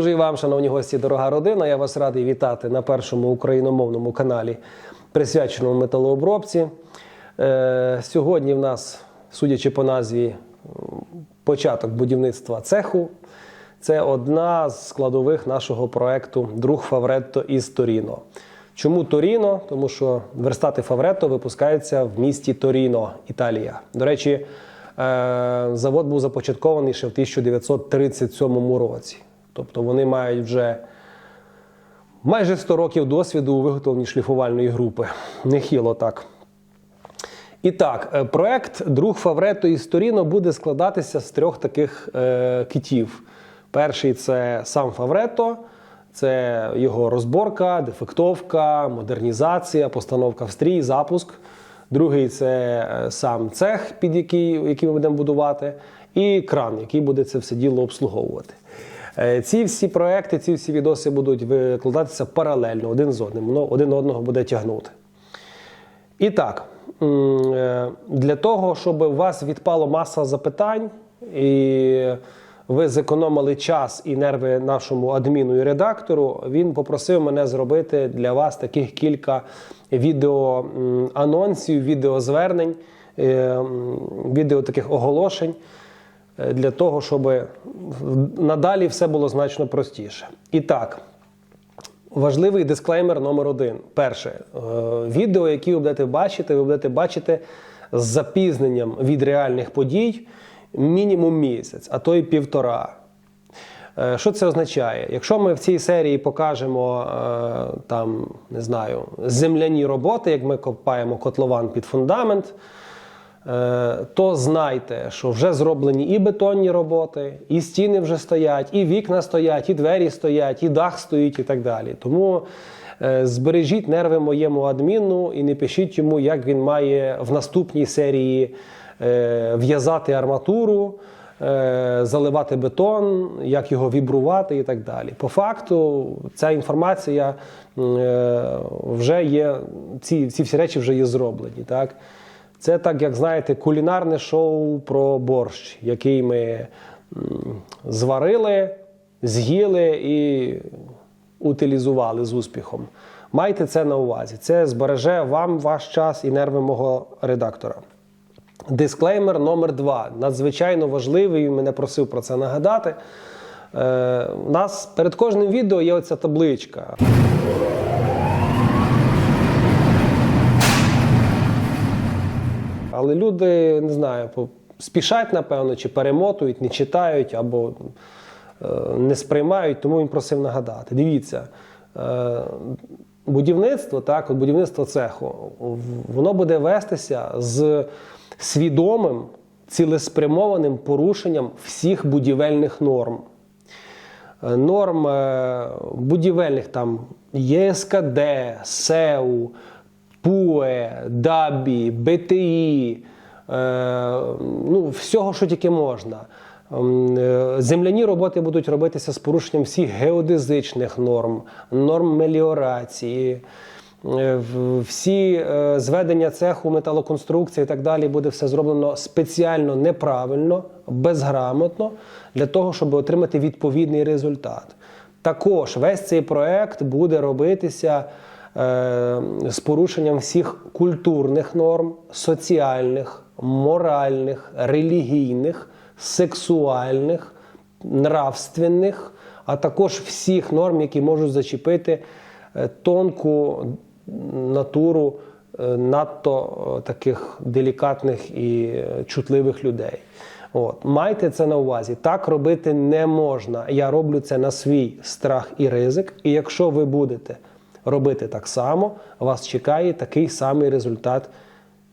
Боже і вам, шановні гості, дорога родина. Я вас радий вітати на першому україномовному каналі, присвяченому металообробці. Е, сьогодні в нас, судячи по назві, початок будівництва цеху. Це одна з складових нашого проекту Друг Фавретто із Торіно. Чому Торіно? Тому що верстати Фавретто випускаються в місті Торіно, Італія. До речі, е, завод був започаткований ще в 1937 році. Тобто вони мають вже майже 100 років досвіду у виготовленні шліфувальної групи. Нехило так. І так, е, проект Друг Фаврето із Торіно буде складатися з трьох таких е, китів. Перший це сам Фаврето, це його розборка, дефектовка, модернізація, постановка в стрій, запуск. Другий це е, сам цех, під який, який ми будемо будувати, і кран, який буде це все діло обслуговувати. Е, Ці всі проекти, ці всі відоси будуть викладатися паралельно один з одним. Воно один одного буде тягнути. І так, е, для того, щоб у вас відпало маса запитань, і ви зекономили час і нерви нашому адміну і редактору, він попросив мене зробити для вас таких кілька відео м, відеозвернень, е, відео таких оголошень для того, щоб надалі все було значно простіше. І так, Важливий дисклеймер номер один. Перше, е, відео, які ви будете бачити, ви будете бачити з запізненням від реальних подій мінімум місяць, а то й півтора. Е, Що це означає? Якщо ми в цій серії покажемо е, там, не знаю, земляні роботи, як ми копаємо котлован під фундамент, то знайте, що вже зроблені і бетонні роботи, і стіни вже стоять, і вікна стоять, і двері стоять, і дах стоїть, і так далі. Тому е, збережіть нерви моєму адміну і не пишіть йому, як він має в наступній серії е, в'язати арматуру. е, Заливати бетон, як його вібрувати і так далі. По факту, ця інформація е, вже є, ці, ці всі речі вже є зроблені. Так? Це так, як знаєте, кулінарне шоу про борщ, який ми зварили, з'їли і утилізували з успіхом. Майте це на увазі. Це збереже вам ваш час і нерви мого редактора. Дисклеймер номер два. Надзвичайно важливий, мене просив про це нагадати. Е, у нас перед кожним відео є оця табличка. Але люди, не знаю, спішать, напевно, чи перемотують, не читають або е, не сприймають, тому він просив нагадати. Дивіться, е, будівництво, так, от будівництво цеху, воно буде вестися з свідомим, цілеспрямованим порушенням всіх будівельних норм. Е, Норм будівельних там ЄСКД, СЕУ, ПУЕ, ДАБІ, БТІ, е, ну, всього, що тільки можна. Е, Земляні роботи будуть робитися з порушенням всіх геодезичних норм, норм меліорації. Е, Всі зведення цеху, металоконструкції і так далі буде все зроблено спеціально неправильно, безграмотно для того, щоб отримати відповідний результат. Також весь цей проект буде робитися з порушенням всіх культурних норм, соціальних, моральних, релігійних, сексуальних, нравственних, а також всіх норм, які можуть зачепити е, тонку натуру е, надто е, таких делікатних і е, чутливих людей. От. Майте це на увазі. Так робити не можна. Я роблю це на свій страх і ризик. І якщо ви будете робити так само, вас чекає такий самий результат,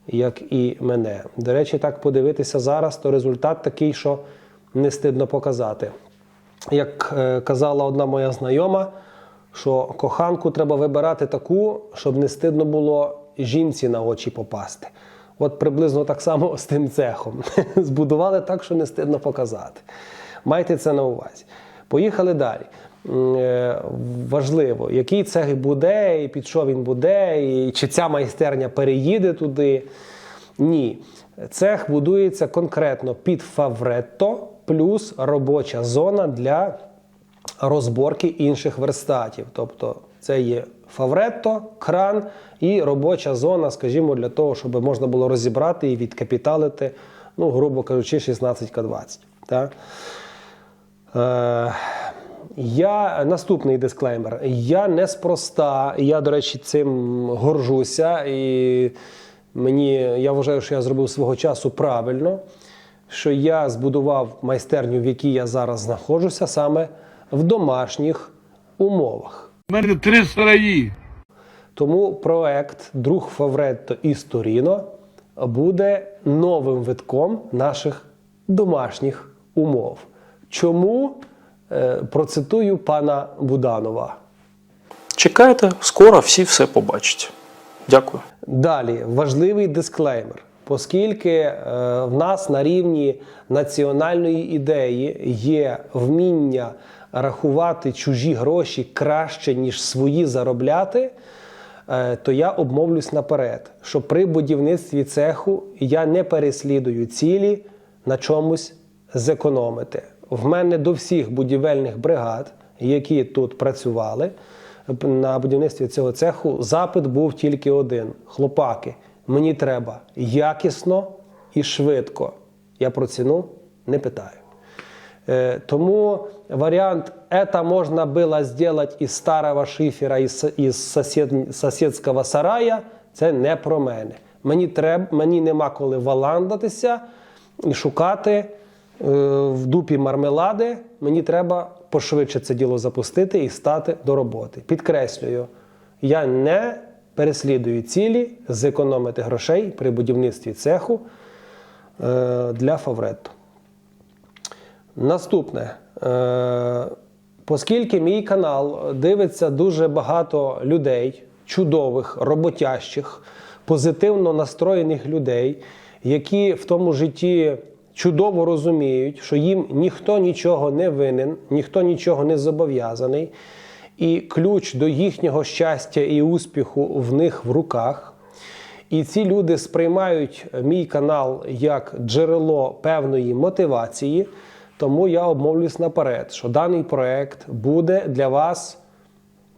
як і мене. До речі, так подивитися зараз, то результат такий, що не стидно показати. Як е, казала одна моя знайома, що коханку треба вибирати таку, щоб не стидно було жінці на очі попасти. От приблизно так само з тим цехом. Збудували так, що не стидно показати. Майте це на увазі. Поїхали далі. Е, Важливо, який цех буде, і під що він буде, і чи ця майстерня переїде туди. Ні. Цех будується конкретно під фавретто плюс робоча зона для розборки інших верстатів. Тобто це є фавретто, кран і робоча зона, скажімо, для того, щоб можна було розібрати і відкапіталити, ну, грубо кажучи, 16К20. Так? Е, я наступний дисклеймер. Я неспроста, я, до речі, цим горжуся. І мені я вважаю, що я зробив свого часу правильно, що я збудував майстерню, в якій я зараз знаходжуся, саме в домашніх умовах. У мене три сараї. Тому проект Друг Фавретто і Сторіно буде новим витком наших домашніх умов. Чому процитую пана Буданова? Чекайте, скоро всі все побачать. Дякую. Далі важливий дисклеймер. Оскільки е, в нас на рівні національної ідеї є вміння рахувати чужі гроші краще, ніж свої заробляти, е, то я обмовлюсь наперед, що при будівництві цеху я не переслідую цілі на чомусь зекономити. В мене до всіх будівельних бригад, які тут працювали на будівництві цього цеху, запит був тільки один: хлопаки, мені треба якісно і швидко. Я про ціну не питаю. Е, Тому варіант «это можна було зробити із старого шифера, із, сосед, сусідського сарая це не про мене. Мені, треб, мені нема коли валандатися і шукати в дупі мармелади. Мені треба пошвидше це діло запустити і стати до роботи. Підкреслюю, я не переслідую цілі зекономити грошей при будівництві цеху е, для Фавретто. Наступне. Е, Оскільки мій канал дивиться дуже багато людей, чудових, роботящих, позитивно настроєних людей, які в тому житті чудово розуміють, що їм ніхто нічого не винен, ніхто нічого не зобов'язаний, і ключ до їхнього щастя і успіху в них в руках. І ці люди сприймають мій канал як джерело певної мотивації. Тому я обмовлюсь наперед, що даний проект буде для вас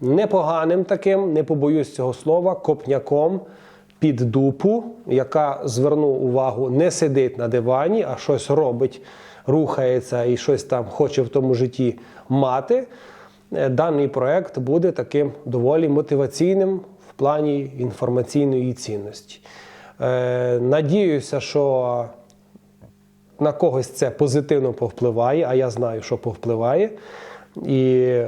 непоганим таким, не побоюсь цього слова, копняком під дупу, яка зверну увагу, не сидить на дивані, а щось робить, рухається і щось там хоче в тому житті мати. Е, Даний проект буде таким доволі мотиваційним в плані інформаційної цінності. Е, Надіюся, що на когось це позитивно повпливає, а я знаю, що повпливає, і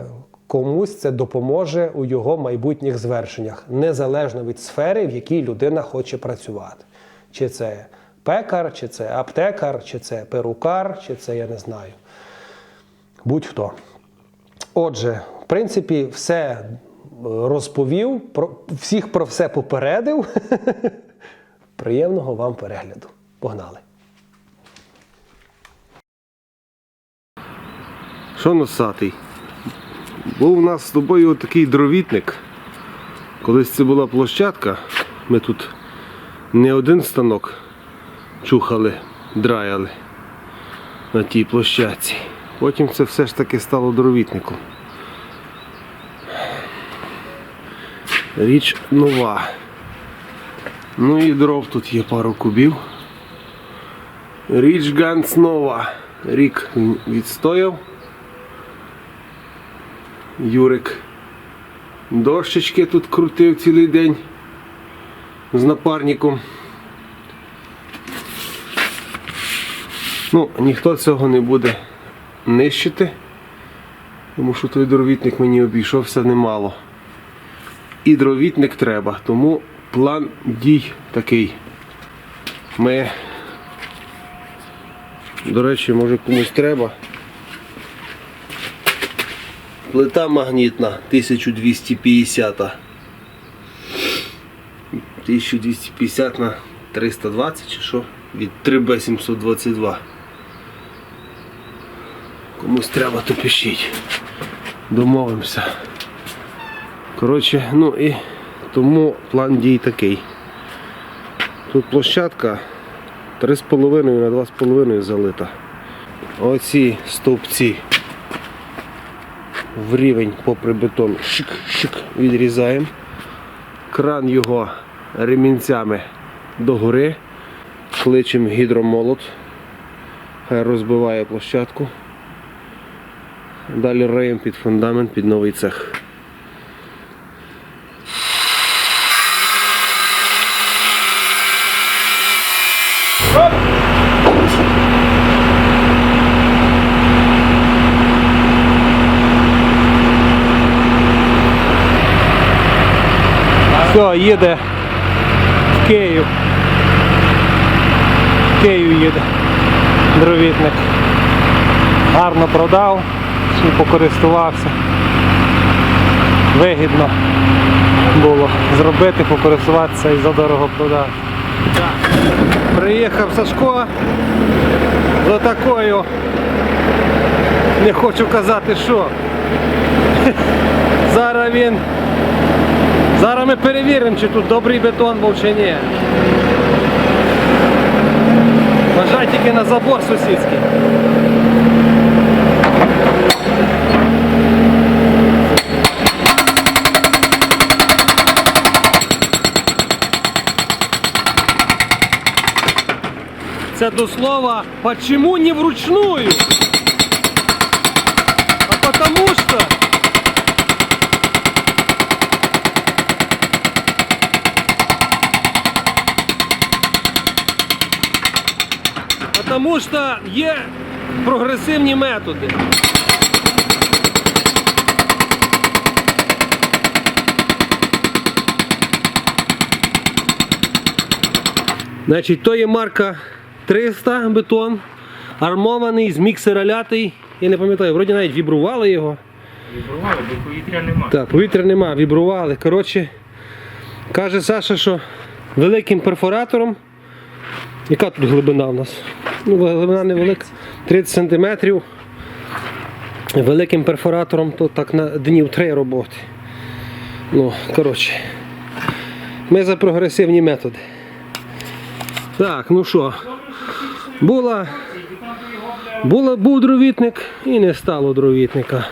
комусь це допоможе у його майбутніх звершеннях, незалежно від сфери, в якій людина хоче працювати. Чи це пекар, чи це аптекар, чи це перукар, чи це я не знаю. Будь-хто. Отже, в принципі, все розповів, про, всіх про все попередив. Приємного вам перегляду. Погнали! Що носатий? Був у нас з тобою такий дровітник. Колись це була площадка, ми тут не один станок чухали, драяли на тій площадці. Потім це все ж таки стало дровітником. Річ нова. Ну і дров тут є пару кубів. Річ Ганс нова. Рік відстояв. Юрик дощечки тут крутив цілий день з напарником. Ну, ніхто цього не буде нищити, тому що той дровітник мені обійшовся немало. І дровітник треба, тому план дій такий. Ми, до речі, може комусь треба. Плита магнітна 1250. 1250 на 320 чи що? Від 3B722. Комусь треба, то пишіть. Домовимося. Коротше, ну і тому план дій такий. Тут площадка 3,5 на 2,5 залита. Оці стовпці в рівень попри бетон. Шик-шик відрізаємо. Кран його ремінцями догори. Кличемо гідромолот. Хай розбиває площадку. Далі риємо під фундамент під новий цех. Все, їде в Київ. В Київ їде. Дровітник. Гарно продав покористувався. Вигідно було зробити, покористуватися і задорого продати. Приїхав Сашко за такою. Не хочу казати що. Зараз він Зараз ми перевіримо, чи тут добрий бетон був чи ні. Бажай тільки на забор сусідський. Це до слова, почему не вручную? Тому що є прогресивні методи. Значить, то є марка 300 бетон, армований з міксера лятий. Я не пам'ятаю, вроді навіть вібрували його. Вибрували, бо повітря нема. Так, повітря нема, вібрували. Коротше, каже Саша, що великим перфоратором. Яка тут глибина у нас? Ну, глибина невелика. 30 см. Великим перфоратором то так на днів 3 роботи. Ну, коротше. Ми за прогресивні методи. Так, ну що. Була, була, був дровітник і не стало дровітника.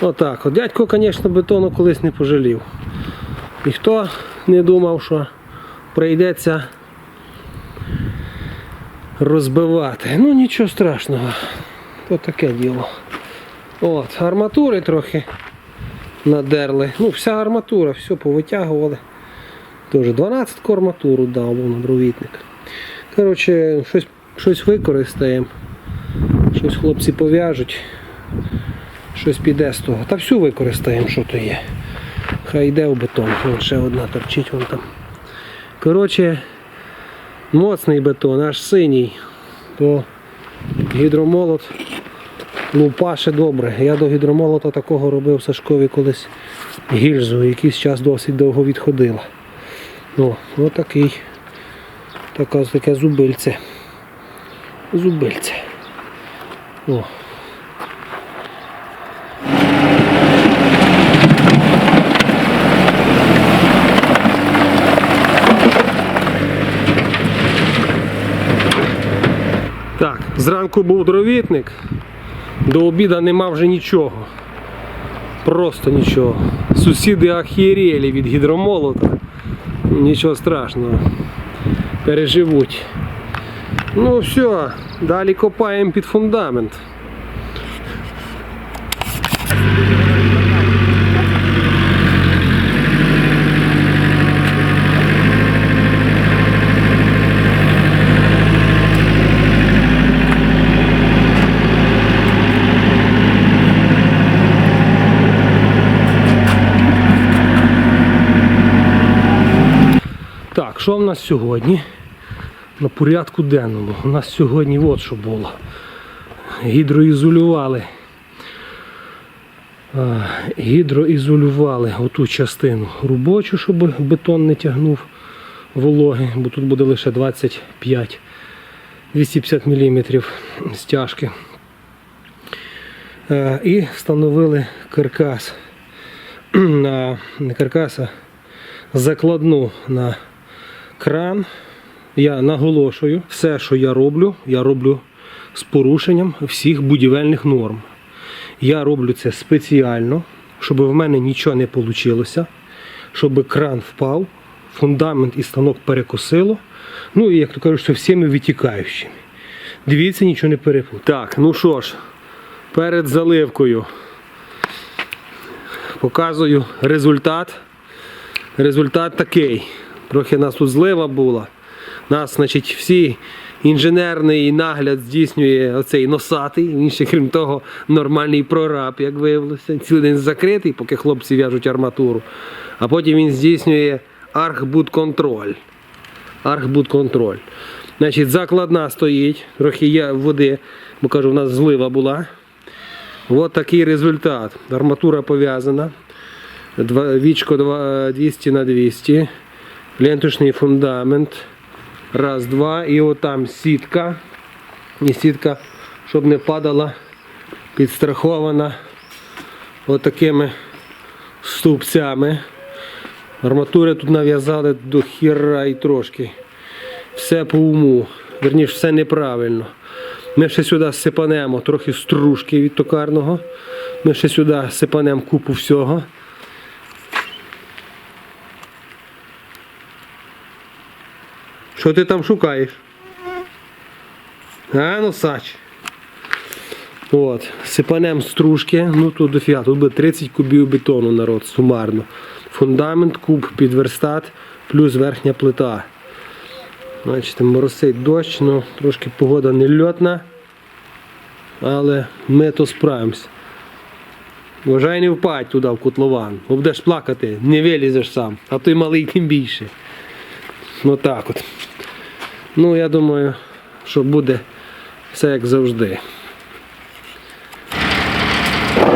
Отак. От. Дядько, звісно, бетону колись не пожалів. Ніхто не думав, що прийдеться розбивати. Ну нічого страшного. То таке діло. От, арматури трохи надерли. Ну, вся арматура, все повитягували. Теж 12 арматуру дав на дровітник. Коротше, щось, щось використаємо. Щось хлопці пов'яжуть. Щось піде з того. Та всю використаємо, що то є. Хай йде в бетон. Ще одна торчить вон там. Коротше, моцний бетон, аж синій. То гідромолот лупаше добре. Я до гідромолота такого робив Сашкові колись гільзу, якийсь час досить довго відходила. О, отакий. Таке зубильце. Зубильце. О. Так, зранку був дровітник, до обіду нема вже нічого. Просто нічого. Сусіди ахієрєлі від гідромолота. Нічого страшного. Переживуть. Ну все, далі копаємо під фундамент. Так, що в нас сьогодні? На порядку денному. У нас сьогодні от що було. Гідроізолювали. Гідроізолювали оту частину робочу, щоб бетон не тягнув вологи, бо тут буде лише 25 250 мм стяжки. Е, І встановили каркас на не каркас, а закладну на кран. Я наголошую, все, що я роблю, я роблю з порушенням всіх будівельних норм. Я роблю це спеціально, щоб в мене нічого не вийшло, щоб кран впав, фундамент і станок перекосило. Ну і як то кажуть, що всіми витікаючими. Дивіться, нічого не перепутайте. Так, ну що ж, перед заливкою показую результат. Результат такий. Трохи нас тут злива була. Нас, значить, всі інженерний нагляд здійснює оцей носатий. Він ще, крім того, нормальний прораб, як виявилося. Цілий день закритий, поки хлопці в'яжуть арматуру. А потім він здійснює архбудконтроль. Архбудконтроль. Значить, закладна стоїть, трохи є води, бо кажу, у нас злива була. От такий результат. Арматура пов'язана. Вічко 200 на 200. Ленточний фундамент. Раз, два. І отам сітка. І сітка, щоб не падала, підстрахована отакими стовпцями. Арматури тут нав'язали до хіра і трошки. Все по уму. Верніше, все неправильно. Ми ще сюди сипанемо трохи стружки від токарного. Ми ще сюди сипанемо купу всього. Що ти там шукаєш? А, ну сач. От, сипанем стружки, ну тут дофіга, тут буде 30 кубів бетону народ сумарно. Фундамент, куб під верстат, плюс верхня плита. Бачите, моросить дощ, ну трошки погода не льотна, але ми то справимось. Вважай не впадь туди в котлован, бо будеш плакати, не вилізеш сам, а той малий тим більше. Ну так от. Ну, я думаю, що буде все як завжди.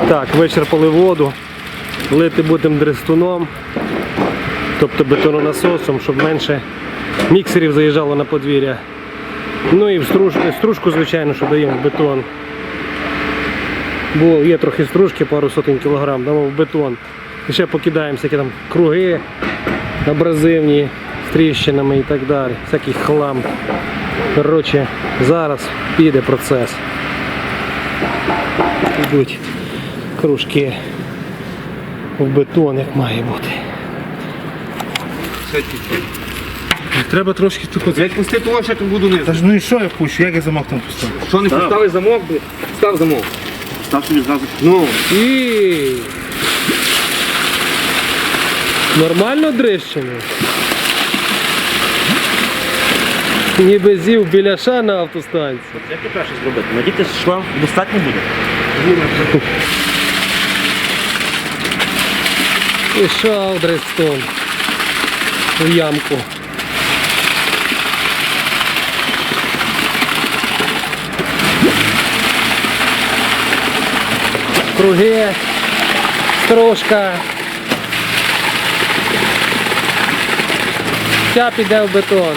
Так, вичерпали воду. Лити будемо дрестуном, тобто бетононасосом, щоб менше міксерів заїжджало на подвір'я. Ну і в стружку, стружку, звичайно, що даємо в бетон. Бо є трохи стружки, пару сотень кілограм, дамо в бетон. І ще покидаємо всякі там круги абразивні з тріщинами і так далі. Всякий хлам. Коротше, зараз піде процес. Йдуть кружки в бетон, як має бути. Треба трошки тільки. Як пусти того, ще тут буду Та низу. ж ну і що я пущу, як я замок там поставлю? Що не поставиш замок, блядь? Став замок. Став собі зразу. Ну, І... Нормально дрищено? Ніби зів біляша на автостанції. Як ти перше зробити? Надіти шланг достатньо буде? І шав дрестом у ямку. Круги, стружка. Вся піде в бетон.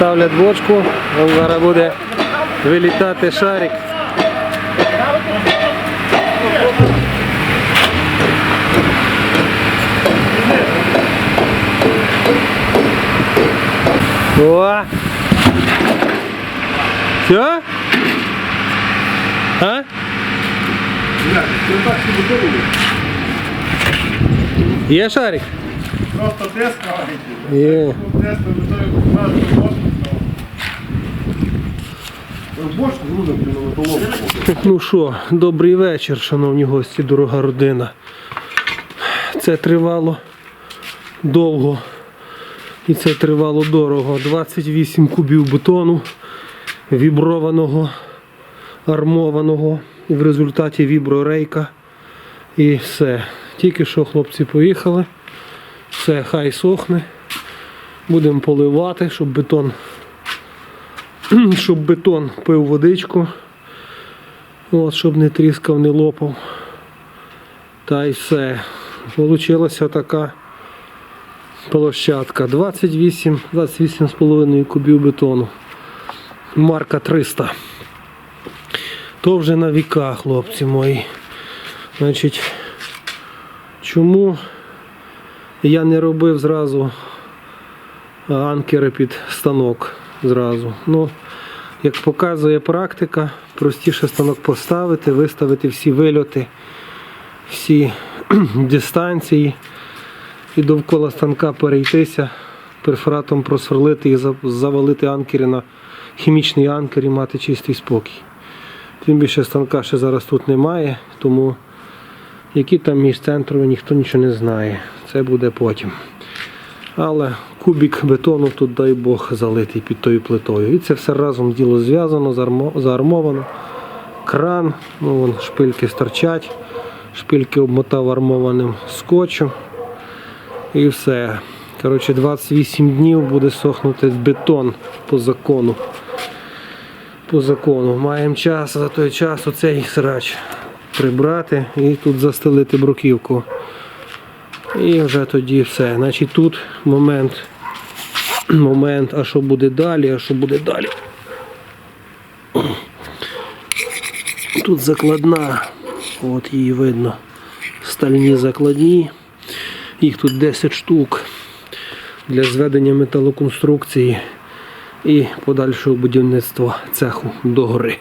ставлять бочку, зараз буде вилітати шарик. О! Все? А? Є шарик? Просто тест Є. тест, Ну що, добрий вечір, шановні гості, дорога родина. Це тривало довго і це тривало дорого. 28 кубів бетону, віброваного, армованого, і в результаті віброрейка. І все. Тільки що хлопці поїхали. Все, хай сохне. Будемо поливати, щоб бетон, щоб бетон пив водичку. От, щоб не тріскав, не лопав. Та й все. Получилася така площадка. 28, 28,5 кубів бетону. Марка 300. То вже на віка, хлопці мої. Значить, чому я не робив зразу анкери під станок зразу? Ну, як показує практика, простіше станок поставити, виставити всі вильоти, всі дистанції і довкола станка перейтися, перфоратом просверлити і завалити анкери на хімічний анкер і мати чистий спокій. Тим більше станка ще зараз тут немає, тому які там між центрові ніхто нічого не знає. Це буде потім. Але кубік бетону тут, дай Бог, залитий під тою плитою. І це все разом діло зв'язано, заармовано. Кран, ну вон шпильки стирчать, шпильки обмотав армованим скотчем. І все. Коротше, 28 днів буде сохнути бетон по закону. По закону. Маємо час за той час оцей срач прибрати і тут застелити бруківку. І вже тоді все. Значить тут момент, момент, а що буде далі, а що буде далі. Тут закладна, от її видно. Стальні закладні. Їх тут 10 штук для зведення металоконструкції і подальшого будівництва цеху догори.